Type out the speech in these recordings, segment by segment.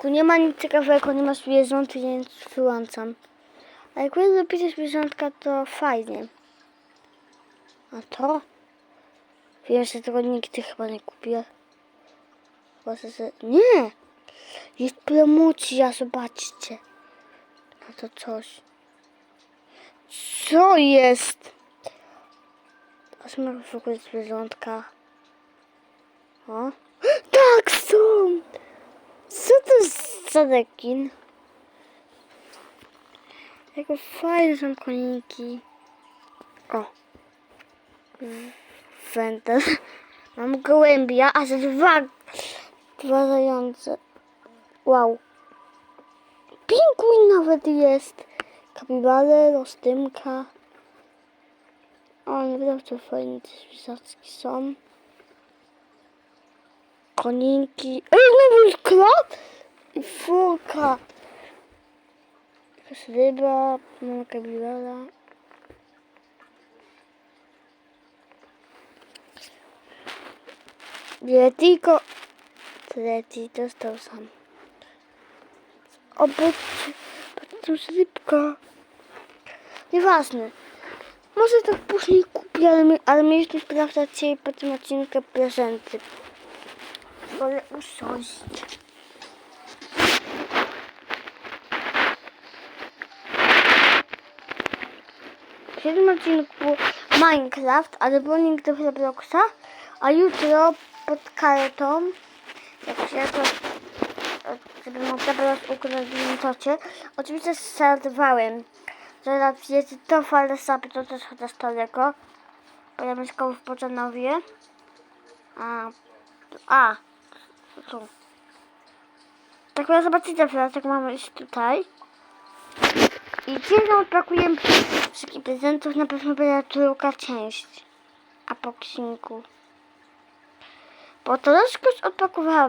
odcinku nie ma nic ciekawego, nie ma zwierząt, więc wyłączam. A jak będę zapisać zwierzątka, to fajnie. A to? Wiem, że tego nigdy chyba nie kupię. Chyba, że... Nie! Jest promocja, zobaczcie. No to coś. Co jest? A są w ogóle zwierzątka. O. Tak, są! Co to jest za rekin? Jakie fajne są koniki. O. Wędel. Mam gołębia, a za dwa, dwa zające. Wow. Pingwin nawet jest. Kapibale, rostymka. O, nie wiem, co fajne te zwierzaczki są. Koninki. Ej, nowy klot! Furka. Jakaś ryba, mama kapibala. Biletiko. Leti dostał sam. O, patrzcie, patrzcie, jest rybka. Nieważne. Może tak później kupię, ale, ale mieliśmy sprawdzać dzisiaj po tym odcinku prezenty. Wolę usiąść. W siódmym odcinku był Minecraft, ale był link do Robloxa, a jutro pod kartą, jak się to, żeby mu zabrać ukradł tocie, oczywiście startowałem. Zaraz wiecie, to fale sapy, to też chociaż daleko, bo ja mieszkam w Poczanowie. A, a, tu. Tak ja zobaczycie teraz, jak mamy iść tutaj. I dzisiaj odpakujemy wszystkich prezentów, na pewno będzie druga część. A po ksinku. Bo troszkę już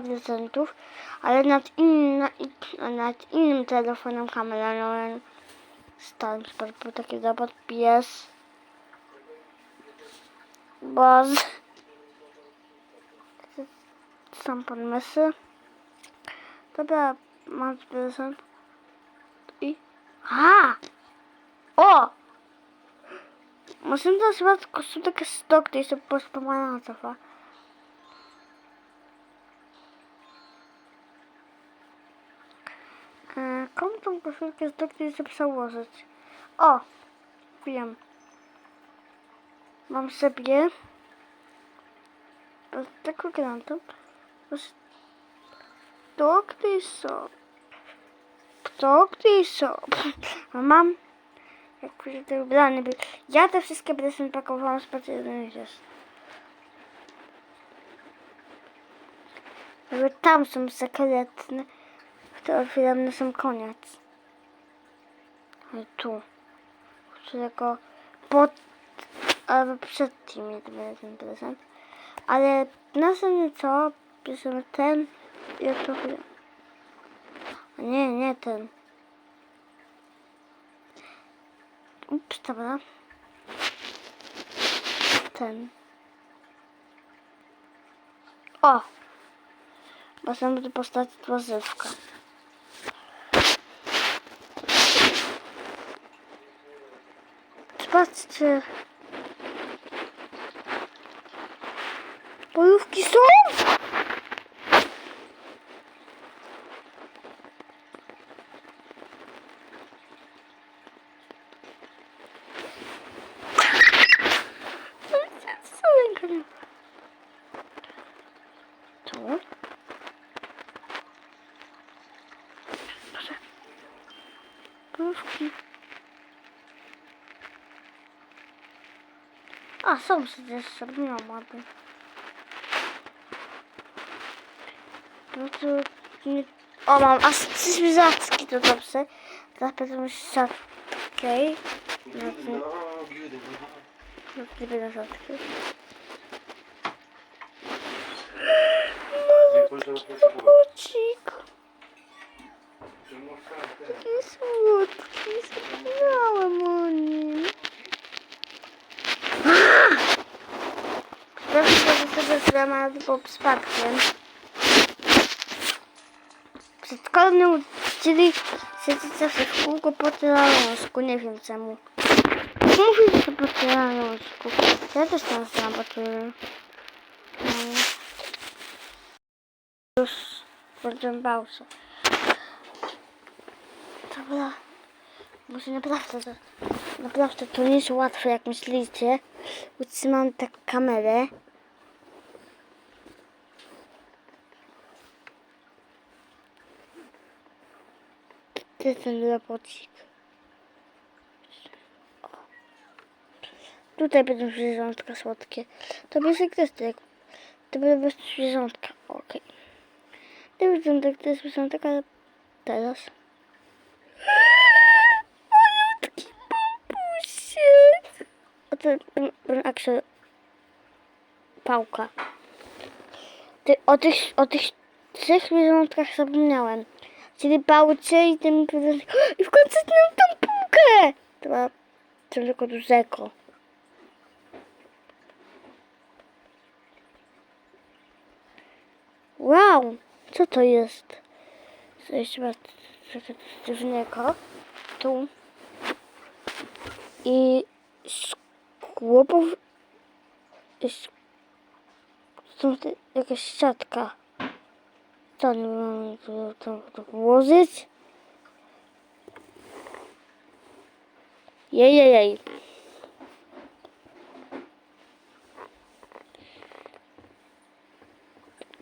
prezentów, ale nad, inna, nad innym telefonem kameralnym sport był taki robot pies. Boz. Są podmysły. Dobra, mam prezent. A! O! Musím to zvát kosutek stok, když se pospomíná cofa. E, Komu tą koszulkę z doktor się przełożyć? O! Wiem. Mam sobie taką grantą Doktor są. Doktor są. A mam jak te ubrany był. Ja te wszystkie prezenty pakowałam specjalnie jest. Ale tam są sekretne, które otwieram na sam koniec. Ale tu, którego pod, albo przed tym jest ten prezent. Ale następnie co, bierzemy ten i otworzymy. Nie, nie ten. Ups, dobra. Ten. O! Możemy tu postawić warzywka. Zobaczcie. Bojówki są? Tu. Proszę. Bojówki. A, są przecież, nie mam ładnych. No to nie... O, mam aż trzy zwierzaczki, to dobrze. Teraz będę mieć siatkę. No to... No to nie będę siatki. Malutki robocik. Taki słodki, zapomniałam o nim. Pod spadkiem. przedszkolny uczyli siedzieć zawsze w kółko po tyrolążku, nie wiem czemu. Mówię, że po tyrolążku. Ja też tam stałam po tyrolążku. No. Już podrębał się. Dobra. Może naprawdę to, naprawdę to nie jest łatwe jak myślicie. Utrzymam tak kamerę. To jest ten robocik. O. Tutaj będą zwierzątka słodkie. To będzie gwiazdek. To będą zwierzątka. Okej. To zwierzątek, to jest zwierzątek, ale teraz. Malutki bambusiek. Oto ten, ten Axel. Pałka. Ty, o, tych, o tych trzech zwierzątkach zapomniałem. Czyli pałce i tym I w końcu znam tą półkę! To ma tylko dużego. Wow! Co to jest? Co jeszcze ma dziwnego. Tu. I z chłopów jest tu jakaś siatka. Co nie mamy tu, tu, tu włożyć? Jej, jej, jej.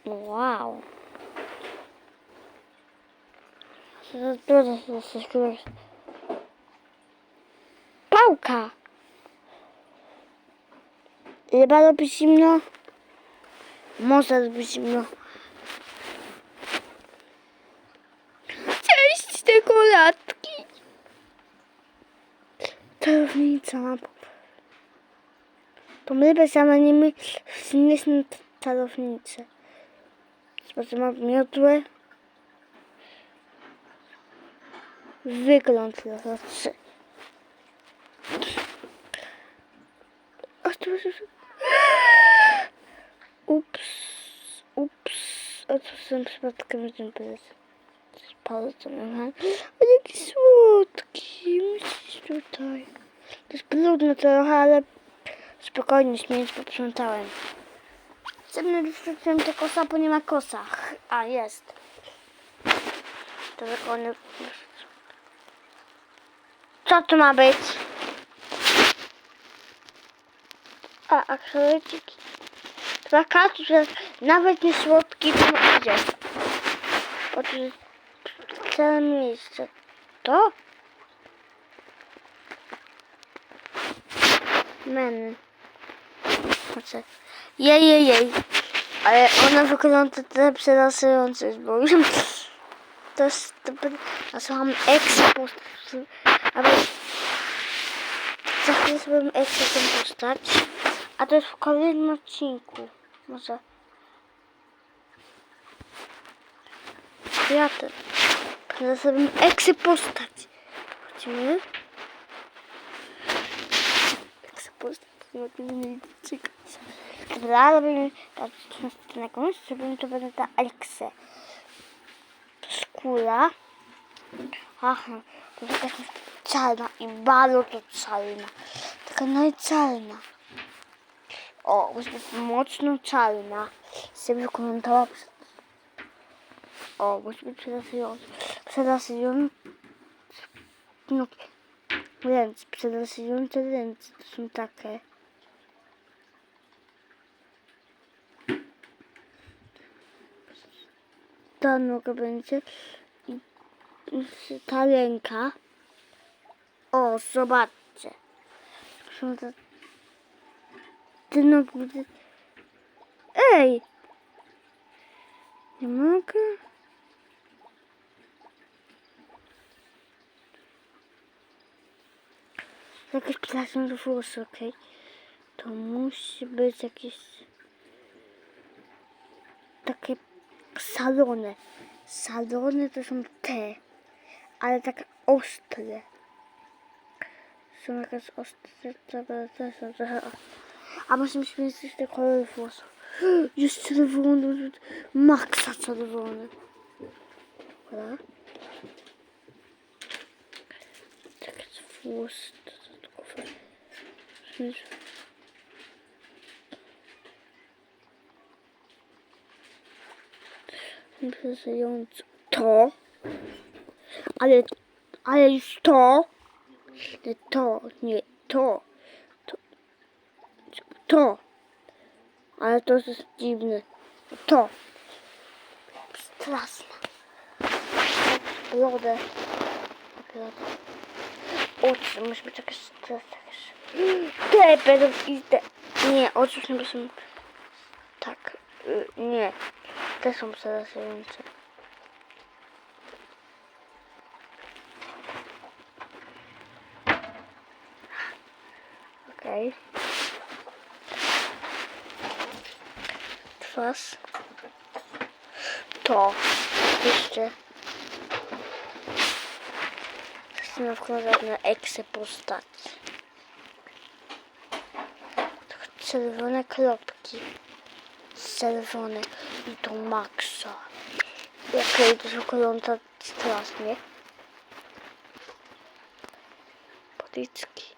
Wow. Trudno się zaskoczyć. Pałka! Chyba robi zimno. Może robi zimno. Czarownica To my bez nimi wnieśmy czarownicę. Zobaczmy, mam miotłę. Wygląd jest... Ups, ups. A to są przypadkiem ten pies. Palcem, aha. A jaki słodki. Musisz tutaj. To jest brudno trochę, ale spokojnie, śmieć posprzątałem. Chcemy wystarczyłem te kosa, bo nie ma kosa. A, jest. To tylko. Co tu ma być? A, akcelerciki. Plakat, że nawet nie słodki, to idzie. To jest całe miejsce. To? Men. Znaczy, jej, jej, jej. Ale ona wygląda trochę przerażająco, bo już to jest, to a słucham ekspos, aby za chwilę sobie ekspo tę postać, a to jest w kolejnym odcinku, może. Ja też. Teraz sobie eksy postać. Chodźmy. Eksy postać. No to nie czekać. Dobra, robimy tak, na końcu, zrobimy to będę ta Aleksę. Skóra. Aha, to jest jakaś czarna i bardzo to czarna. Taka najczarna. O, musi być mocno Przerażająca. No, ręce, to są takie. ta noga będzie i ta ręka. O, zobaczcie. Są te, te nogi. Ej! Nie mogę? Jakieś plasma do włosy, okej. To musi być jakieś takie salony. Salony to są te, ale takie ostre. Są jakieś ostre, to też są trochę. A musimy zmienić te kolory włosów. Jest czerwony, maksa czerwony. Dobra. Tak jest włos dodatkowy. Imprezująco. To. Ale, ale już to. Nie to, nie to. To. To. Ale to jest dziwne. To. Straszne. Brodę. Oczy, musi być jakaś stres. Te będą i te. Nie, nie są. Tak. y, Nie. Te są przerażające. Okej. Twarz. To. Jeszcze. Chcę wkładać na eksy postać. Czerwone kropki. Czerwone. I to maksa. Okej, to wygląda strasznie. Policzki.